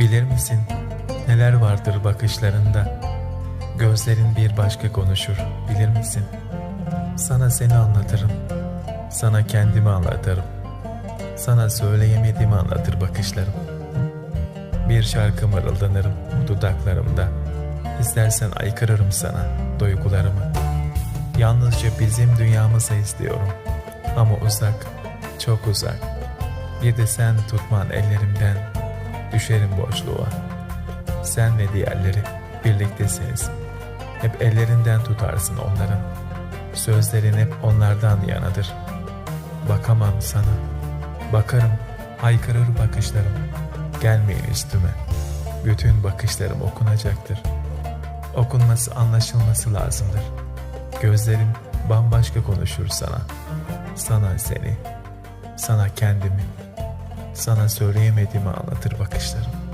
Bilir misin neler vardır bakışlarında? Gözlerin bir başka konuşur, bilir misin? Sana seni anlatırım, sana kendimi anlatırım. Sana söyleyemediğimi anlatır bakışlarım. Bir şarkı mırıldanırım dudaklarımda. İstersen aykırırım sana duygularımı. Yalnızca bizim dünyamızı istiyorum. Ama uzak, çok uzak. Bir de sen tutman ellerimden, düşerim boşluğa. Sen ve diğerleri birliktesiniz. Hep ellerinden tutarsın onların. Sözlerin hep onlardan yanadır. Bakamam sana. Bakarım, haykırır bakışlarım. Gelmeyin üstüme. Bütün bakışlarım okunacaktır. Okunması, anlaşılması lazımdır. Gözlerim bambaşka konuşur sana. Sana seni, sana kendimi, sana söyleyemediğimi anlatır bakışlarım.